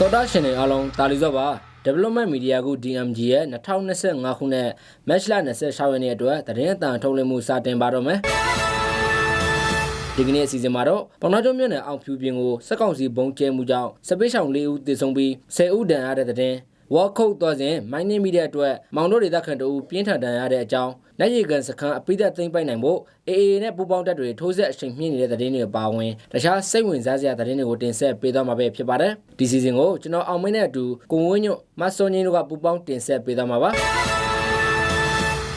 တော်တာရှင်တွေအားလုံးတာလီစောပါ Development Media ကု DMG ရဲ့2025ခုနှစ်မတ်လ26ရက်နေ့အတွက်သတင်းအတန်ထုတ်လွှင့်မှုစတင်ပါတော့မယ်ဒီကနေ့အစီအစဉ်မှာတော့ပေါနာကျုံမြို့နယ်အောင်ဖြူပြင်ကိုစက်ကောင်စီဘုံကျဲမှုကြောင့်စပေးဆောင်၄ဦးသေဆုံးပြီး10ဦးဒဏ်ရာရတဲ့တဲ့ ဝါခုတ်သွားစဉ်မိုင်းနေမိတဲ့အတွက်မောင်တို့ဒေသခံတို့ပြင်းထန်ဒဏ်ရာရတဲ့အကြောင်းနိုင်ရီကန်စခန်းအပိသက်သိမ့်ပိုက်နိုင်ဖို့ AA နဲ့ပူးပေါင်းတပ်တွေထိုးဆက်အချိန်မြင့်နေတဲ့သတင်းတွေပါဝင်တခြားစိတ်ဝင်စားစရာသတင်းတွေကိုတင်ဆက်ပေးသွားမှာပဲဖြစ်ပါတယ်ဒီစီစဉ်ကိုကျွန်တော်အောင်မင်းနဲ့အတူကိုဝင်းညွတ်မတ်စောညင်းတို့ကပူးပေါင်းတင်ဆက်ပေးသွားမှာပါ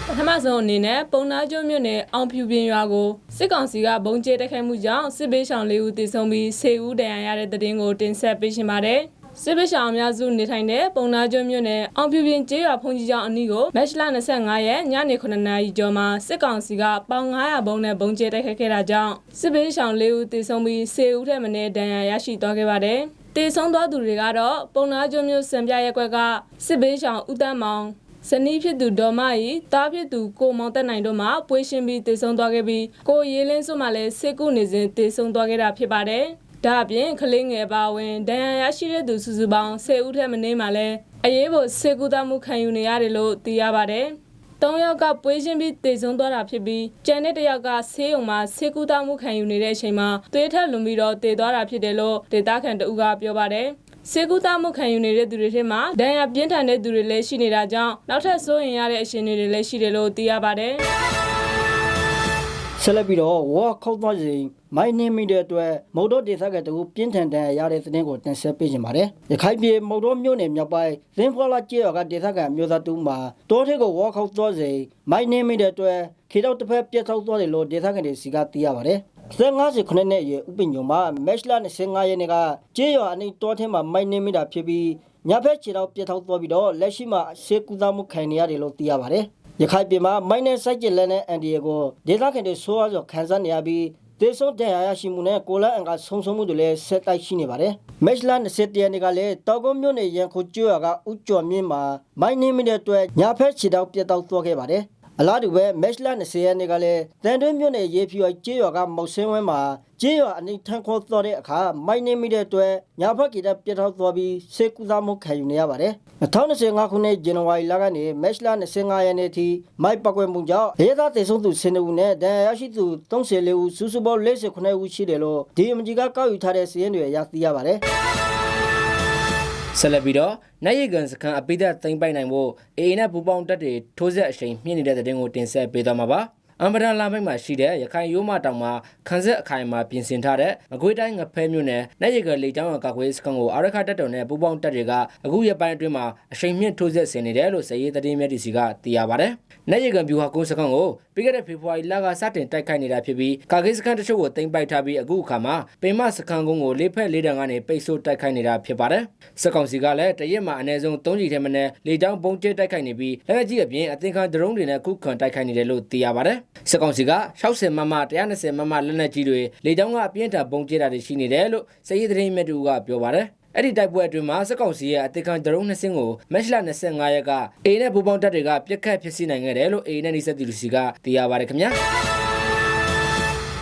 ပထမဆုံးအနေနဲ့ပုံနာကျွန်းမြို့နယ်အောင်ဖြူပြင်ရွာကိုစစ်ကောင်စီကဘုံကျဲတိုက်ခိုက်မှုကြောင့်စစ်ပေးဆောင်၄ဦးသေဆုံးပြီး10ဦးဒဏ်ရာရတဲ့တဲ့တင်ကိုတင်ဆက်ပေးရှင်ပါတယ်။ စစ်ပေးဆောင်အများစုနေထိုင်တဲ့ပုံနာကျွန်းမြို့နယ်အောင်ဖြူပြင်ကျေးရွာဖုန်ကြီးကျောင်းအနီးကိုမတ်လ25ရက်ညနေ9နာရီကျော်မှာစစ်ကောင်စီကပေါင်900ဘုံနဲ့ဘုံကျဲတိုက်ခိုက်ခဲ့တာကြောင့်စစ်ပေးဆောင်၄ဦးသေဆုံးပြီး10ဦးထက်မနည်းဒဏ်ရာရရှိသွားခဲ့ပါတယ်။တေဆုံးသွားသူတွေကတော့ပုံနာကျွန်းမြို့စံပြရက်ကွက်ကစစ်ပေးဆောင်ဦးတန်းမောင်ဇနီးဖြစ်သူဒေါ်မကြီးတားဖြစ်သူကိုမောင်တက်နိုင်တို့မှပွေးရှင်ပြီးတေဆုံးသွားခဲ့ပြီးကိုရေးလင်းစွမှလည်းစစ်ကုနေစဉ်တေဆုံးသွားခဲ့တာဖြစ်ပါတယ်။ ဒါအပြင်ကလေးငယ်ပါဝင်ဒဏ်ရာရရှိတဲ့သူစုစုပေါင်း10ဦးထက်မနည်းမှလည်းအရေးပေါ်စေကူတာမှုခံယူနေရတယ်လို့သိရပါတယ်။၃ယောက်ကပွေးရှင်ပြီးတေဆုံးသွားတာဖြစ်ပြီးကျန်တဲ့တစ်ယောက်ကဆေးရုံမှာဆေးကူတာမှုခံယူနေတဲ့အချိန်မှာသွေးထက်လွန်ပြီးတော့တေသွားတာဖြစ်တယ်လို့ဒေတာခန်တဦးကပြောပါတယ်။စေကူတာမှုခံယူနေတဲ့သူတွေထဲမှာဒဏ်ရာပြင်းထန်တဲ့သူတွေလည်းရှိနေတာကြောင့်နောက်ထပ်စိုးရင်ရတဲ့အခြေအနေတွေလည်းရှိတယ်လို့သိရပါတယ်။ ဆက်လက်ပြီးတော့ဝါခောက်သွားစဉ်မိုင်းနေမိတဲ့အတွက်မုတ်တော့ဒေသကတူပြင်းထန်တဲ့ရတဲ့သတင်းကိုတင်ဆက်ပေးခြင်းပါတယ်။ရခိုင်ပြည်မုတ်တော့မြို့နယ်မြောက်ပိုင်းသင်းဖွာလာကျေးရွာကဒေသခံမျိုးသားတူမှာတောထဲကိုဝါခောက်သွားစဉ်မိုင်းနေမိတဲ့အတွက်ခေတော့တစ်ဖက်ပြတ်ထောက်သွားတယ်လို့ဒေသခံတွေစီကသိရပါတယ်။သင်59နှစ်ရဲ့ဥပညုံမှာမက်လ25ရက်နေ့ကကျေးရွာအနီးတောထဲမှာမိုင်းနေမိတာဖြစ်ပြီးညဘက်ခြေတော့ပြတ်ထောက်သွားပြီးတော့လက်ရှိမှာရှေးကူသားမှုခံနေရတယ်လို့သိရပါတယ်။ ရခိုင်ပြည်မှာမိုင်းနဲ့စိုက်ကျက်လက်နဲ့အန်ဒီယေကိုဒေသခံတွေဆိုးရဆိုခံစားနေရပြီးဒေဆုံးတဲ့ရရှိမှုနဲ့ကိုလန်အင်ကဆုံဆုံမှုတွေလည်းဆက်တိုက်ရှိနေပါတယ်။မက်လန်20ရက်နေ့ကလည်းတောက်ကုန်းမြို့နယ်ရန်ခုကျွော်ကဥကျော်မြင့်မှာမိုင်းနေမိတဲ့အတွက်ညာဖက်ခြေတောက်ပြတ်တောက်သွားခဲ့ပါတယ်။ အလားတူပဲမက်လန်20ရက်နေ့ကလည်းတန်တွင်းမြို့နယ်ရေဖြူကျေးရွာကမောက်ဆင်းဝဲမှာကျေးရွာအနီးထန်းခေါ်သွားတဲ့အခါမိုင်းနေမိတဲ့အတွက်ညာဖက်ကြီးတဲ့ပြတ်ထောက်သွားပြီးစေကူသားမှုခံယူနေရပါတယ်။2025ခုနှစ်ဇန်နဝါရီလကနေမက်လ25ရက်နေ့ထိမိုက်ပကွယ်မှုကြောင့်ဒေသသေဆုံးသူ10ဦးနဲ့ဒဏ်ရာရရှိသူ34ဦးစုစုပေါင်း48ဦးရှိတယ်လို့ DMG ကကောက်ယူထားတဲ့စာရင်းတွေအရသိရပါတယ်။ ဆက်လက်ပြီးတော့နိုင်ရီကန်စခန်းအပိသက်သိမ့်ပိုက်နိုင်ဖို့ AA နဲ့ပူးပေါင်းတပ်တွေထိုးဆက်အချိန်မြင့်နေတဲ့တဲ့တင်ကိုတင်ဆက်ပေးသွားမှာပါအမ်ဘရန်လာမိုက်မှာရှိတဲ့ရခိုင်ရိုးမတောင်မှာခန်းဆက်အခိုင်မှာပြင်ဆင်ထားတဲ့မကွေးတိုင်းငဖဲမြို့နယ်နိုင်ရီကန်လေကျောင်းကကွေးစခန်းကိုအာရခတပ်တော်နဲ့ပူးပေါင်းတပ်တွေကအခုရပိုင်းအတွင်းမှာအချိန်မြင့်ထိုးဆက်ဆင်နေတယ်လို့စည်ရေးသတင်းမြတ်တီစီကသိရပါတယ်နိုင်ရီကန်ဗျူဟာကုန်းစခန်းကို ပြီးခဲ့တဲ့ဖေဖော်ဝါရီလကစတင်တိုက်ခိုက်နေတာဖြစ်ပြီးကာကိစခန်းတချို့ကိုတင်ပိုက်ထားပြီးအခုအခါမှာပင်မစခန်းကုန်းကိုလေးဖက်လေးတန်ကနေပိတ်ဆို့တိုက်ခိုက်နေတာဖြစ်ပါတယ်စက်ကောင်စီကလည်းတရက်မှာအနည်းဆုံး3ကြီးထဲမနဲ့လေကြောင်းပုံကျဲတိုက်ခိုက်နေပြီးလက်နက်ကြီးအပြင်အသင်္ကာဒရုန်းတွေနဲ့ခုခံတိုက်ခိုက်နေတယ်လို့သိရပါတယ်စက်ကောင်စီက60မမ120မမလက်နက်ကြီးတွေလေကြောင်းကအပြင်းထန်ပုံကျဲတာတွေရှိနေတယ်လို့စည်ရေးသတင်းမြတ်တူကပြောပါတယ် အဲ့ဒီတိုက်ပွဲအတွင်းမှာစက်ကောင်စီရဲ့အတေခံဒရုန်းနှစ်စင်းကိုမက်လ25ရက်ကအေနဲ့ဘူပေါင်းတပ်တွေကပြက်ခတ်ဖြစ်စီနိုင်ခဲ့တယ်လို့အေနဲ့နီဆက်တီလူစီကသိရပါတယ်ခင်ဗျာ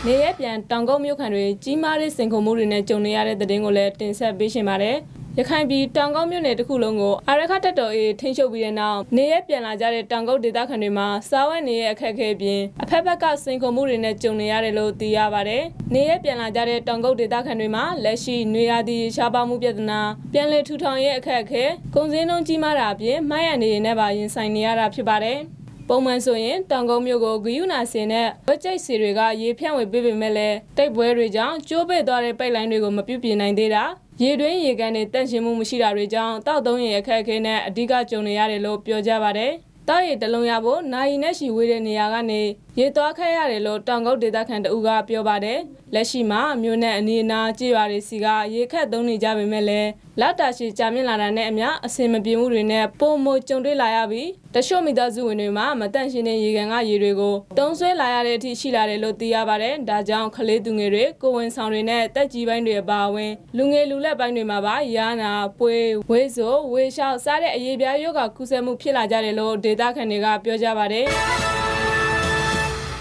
နေရပြန်တောင်ကုန်းမြို့ခံတွေကြီးမားတဲ့စင်ခုံမှုတွေနဲ့ကြုံနေရတဲ့တဲ့တင်ကိုလည်းတင်ဆက်ပေးရှင်ပါတယ်။ ရခိုင်ပြည်တောင်ကုန်းမြို့နယ်တစ်ခုလုံးကိုအာရခတက်တော်အေးထိန်းချုပ်ပြီးတဲ့နောက်နေရပြန်လာကြတဲ့တောင်ကုန်းဒေသခံတွေမှာစားဝတ်နေရအခက်အခဲအပြင်အဖက်ဖက်ကစင်ခုံမှုတွေနဲ့ကြုံနေရတယ်လို့သိရပါတယ်။နေရပြန်လာကြတဲ့တောင်ကုန်းဒေသခံတွေမှာလက်ရှိနေရာသည့်ရှားပါမှုပြဿနာပြန်လည်ထူထောင်ရေးအခက်အခဲကုန်စည်နှုန်းကြီးမားတာအပြင်မိုင်းရံနေရနဲ့ပါရင်ဆိုင်နေရတာဖြစ်ပါတယ်။ပုံမှန်ဆိုရင်တောင်ကုန်းမြို့ကိုဂယုနာစင်နဲ့ဝက်ကြိတ်စီတွေကရေဖြန့်ဝေပေးပေမဲ့လည်းတိုက်ပွဲတွေကြောင့်ကျိုးပိတ်သွားတဲ့ပိုက်လိုင်းတွေကိုမပြုတ်ပြနိုင်သေးတာ ရေတွင်းရေကန်တွေတန့်ရှင်းမှုမရှိတာတွေကြောင့်တောက်သုံးရေအခက်အခဲနဲ့အဓိကကြုံနေရတယ်လို့ပြောကြပါတယ်။တောက်ရည်တစ်လုံးရဖို့နိုင်ရီနဲ့ရှီဝေးတဲ့နေရာကနေ ရေသွားခက်ရတယ်လို့တောင်ကုတ်ဒေသခံတအူကပြောပါတယ်။လက်ရှိမှာမြို့နယ်အနီးအနားကြေးရွာတွေစီကရေခက်သုံးနေကြပေမဲ့လည်းလောက်တာရှိကြာမြင့်လာတာနဲ့အမျှအစင်မပြေမှုတွေနဲ့ပုံမကြုံတွေ့လာရပြီးတချို့မိသားစုဝင်တွေမှာမတန့်ရှင်းတဲ့ရေကန်ကရေတွေကိုတုံးဆွဲလာရတဲ့အထိရှိလာတယ်လို့သိရပါတယ်။ဒါကြောင့်ကလေးသူငယ်တွေကိုဝင်ဆောင်တွေနဲ့တက်ကြီးပိုင်းတွေအပါအဝင်လူငယ်လူလက်ပိုင်းတွေမှာပါရာနာပွေးဝေးဆိုဝေးလျှောက်စားတဲ့အရေးပြားယောဂကုသမှုဖြစ်လာကြတယ်လို့ဒေတာခန်တွေကပြောကြပါတယ်။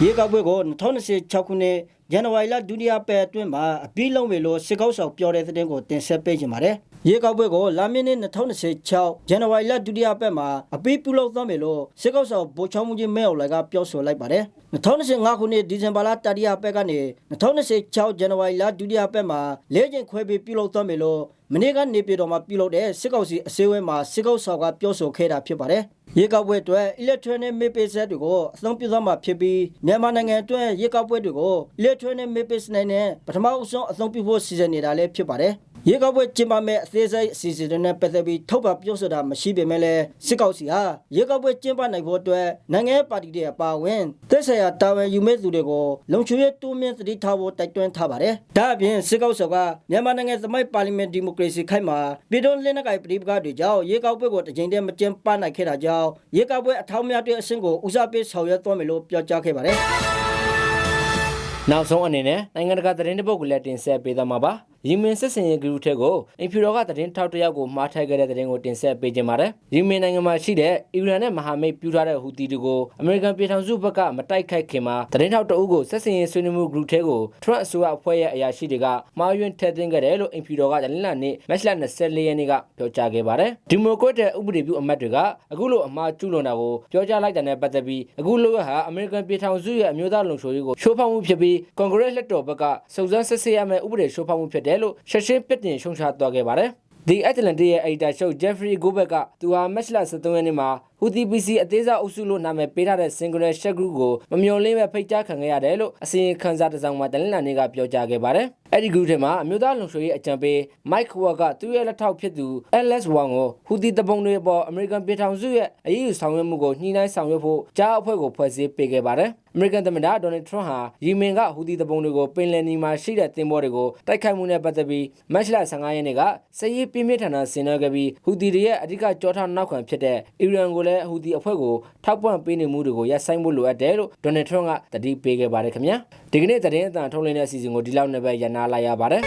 ရေကောက်ပွဲကို2026ခုနှစ်ဇန်နဝါရီလဒုတိယပတ်အတွင်းမှာအပြီးလုံးပြီလို့စစ်ကောက်ဆောင်ပြောတဲ့သတင်းကိုတင်ဆက်ပေးကြပါမယ်။ ရေကောက်ပွဲကိုလာမင်းနှစ်2026ဇန်နဝါရီလဒုတိယပတ်မှာအပြီးပြုလုပ်သွားမယ်လို့စစ်ကောက်ဆောင်ဗိုလ်ချုပ်မှုကြီးမဲအောင်လည်းကပြောဆိုလိုက်ပါတယ်။2025ခုနှစ်ဒီဇင်ဘာလတတိယပတ်ကနေ2026ဇန်နဝါရီလဒုတိယပတ်မှာ၄ချိန်ခွဲပြီးပြုလုပ်သွားမယ်လို့မနေ့ကနေပြည်တော်မှာပြုလုပ်တဲ့စစ်ကောက်စီအစည်းအဝေးမှာစစ်ကောက်ဆောင်ကပြောဆိုခဲ့တာဖြစ်ပါတယ်။ရေကောက်ပွဲအတွက် electronic mapping set တွေကိုအသုံးပြုသွားမှာဖြစ်ပြီးမြန်မာနိုင်ငံအတွက်ရေကောက်ပွဲတွေကို electronic mapping set နဲ့ပထမအဆုံးအသုံးပြုဖို့စီစဉ်နေတာလည်းဖြစ်ပါတယ်။ ရေကောက်ပွဲကျင်းပမဲ့အသေးစိတ်အစီအစဉ်တွေနဲ့ပတ်သက်ပြီးထုတ်ပြန်ပြောဆိုတာမရှိပေမဲ့လည်းစစ်ကောက်စီဟာရေကောက်ပွဲကျင်းပနိုင်ဖို့အတွက်နိုင်ငံရေးပါတီတွေအပါအဝင်သက်ဆိုင်ရာတာဝန်ယူမဲ့သူတွေကိုလုံခြုံရေးတိုးမြင့်သတိထားဖို့တိုက်တွန်းထားပါတယ်။ဒါအပြင်စစ်ကောက်ဆောကမြန်မာနိုင်ငံသမိုင်းပါလီမန်ဒီမိုကရေစီခိုက်မှာပြည်တွင်းလက်နက်ကိုင်ပြည်ပကတွေကြောင့်ရေကောက်ပွဲကိုတကြိမ်တည်းမကျင်းပနိုင်ခဲ့တာကြောင့်ရေကောက်ပွဲအထောက်အများတွေအဆင့်ကိုဦးစားပေးဆောင်ရွက်သွားမယ်လို့ပြောကြားခဲ့ပါတယ်။နောက်ဆုံးအနေနဲ့နိုင်ငံတကာသတင်းတစ်ပုဒ်ကိုလည်းတင်ဆက်ပေးသွားမှာပါရီမင်စစ်စင်ရေးဂရုထဲကိုအင်ဖြူတော်ကသတင်းထောက်တစ်ယောက်ကိုမှားထိုက်ခဲ့တဲ့သတင်းကိုတင်ဆက်ပေးခြင်းပါတယ်ရီမင်နိုင်ငံမှာရှိတဲ့အီရန်နဲ့မဟာမိတ်ပြူထားတဲ့ဟူတီတွေကိုအမေရိကန်ပြည်ထောင်စုဘက်ကမတိုက်ခိုက်ခင်မှာသတင်းထောက်တအုပ်ကိုစစ်စင်ရေးဆွေးနွေးမှုဂရုထဲကိုထရန့်အစိုးရအဖွဲ့ရဲ့အရာရှိတွေကမှားယွင်းထည့်သွင်းခဲ့တယ်လို့အင်ဖြူတော်ကဇန်နဝါရီနေ့မက်လ24ရက်နေ့ကပြောကြားခဲ့ပါတယ်ဒီမိုကရက်တဲ့ဥပဒေပြုအမတ်တွေကအခုလိုအမှားကျူးလွန်တာကိုပြောကြားလိုက်တဲ့နဲ့ပတ်သက်ပြီးအခုလိုရဟာအမေရိကန်ပြည်ထောင်စုရဲ့အမျိုးသားလုံခြုံရေးကိုချိုးဖောက်မှုဖြစ်ပြီးကွန်ဂရက်လက်တော်ဘက်ကစုံစမ်းစစ်ဆေးရမယ့်ဥပဒေချိုးဖောက်မှုဖြစ်တယ်လို့ရှင်းရှင်းပြတင်ရှုံချသွားခဲ့ပါတယ်။ The Atlantic ရဲ့ editor ချုပ် Jeffrey Goldberg ကသူဟာမက်လ23ရက်နေ့မှာ Houthi PC အသေးစားအုပ်စုလို့နာမည်ပေးထားတဲ့ Singular Shell Group ကိုမမျှော်လင့်ပဲဖိတ်ကြားခံခဲ့ရတယ်လို့အစီရင်ခံစာတစ်စောင်မှာတနင်္လာနေ့ကပြောကြားခဲ့ပါတယ်။အဲ့ဒီ group ထဲမှာအမျိုးသားလုံခြုံရေးအကြံပေး Mike Ward ကသူ့ရဲ့လက်ထောက်ဖြစ်သူ LS1 ကို Houthi တပုံတွေအပေါ် American ပြည်ထောင်စုရဲ့အရေးယူဆောင်ရွက်မှုကိုညှိနှိုင်းဆောင်ရွက်ဖို့ကြားအဖွဲ့ကိုဖွဲ့စည်းပေးခဲ့ပါတယ်။ American သမ္မတ Donald Trump ဟာယီမင်က Houthi တပုံတွေကိုပင်လယ်နီမှာရှိတဲ့သင်္ဘောတွေကိုတိုက်ခိုက်မှုနဲ့ပတ်သက်ပြီးမတ်လ15ရက်နေ့ကစစ်ရေးပြင်းပြထန်ထန်ဆင်နွှဲခဲ့ပြီး Houthi တွေရဲ့အဓိကကြောထောက်နောက်ခံဖြစ်တဲ့အီရန်ကိုလည်း Houthi အဖွဲ့ကိုထောက်ပံ့ပေးနေမှုတွေကိုရပ်ဆိုင်းဖို့လိုအပ်တယ်လို့ Donald Trump ကတတိပေးခဲ့ပါတယ်ခင်ဗျာဒီကနေ့သတင်းအသံထုတ်လွှင့်တဲ့အစီအစဉ်ကိုဒီလောက်နဲ့ပဲရနာလိုက်ရပါတယ်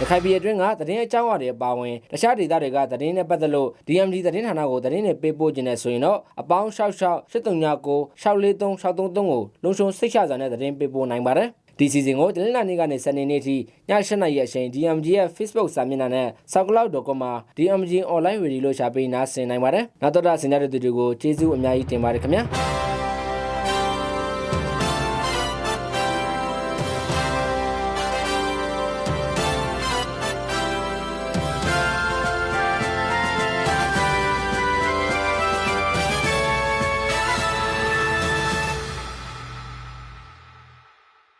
ရခိုင်ပြည်အတွင်းကသတင်းအကြောင်းအရာတွေအပါအဝင်တခြားဒေသတွေကသတင်းနဲ့ပတ်သက်လို့ DMD သတင်းဌာနကိုသတင်းတွေပေးပို့ခြင်းနဲ့ဆိုရင်တော့အပေါင်း66 7396 643 633ကိုလုံခြုံစိတ်ချစွာနဲ့သတင်းပေးပို့နိုင်ပါတယ် ဒီစီစဉ်ကိုတနင်္လာနေ့ကနေစနေနေ့ထိည7:00နာရီအချိန် DMG ရဲ့ Facebook စာမျက်နှာနဲ့ SoundCloud.com မှာ DMG Online Radio လို့ရှာပေးနားဆင်နိုင်ပါတယ်။နောက်တော့ဆင်ကြတဲ့သူတွေကိုကျေးဇူးအများကြီးတင်ပါတယ်ခင်ဗျာ။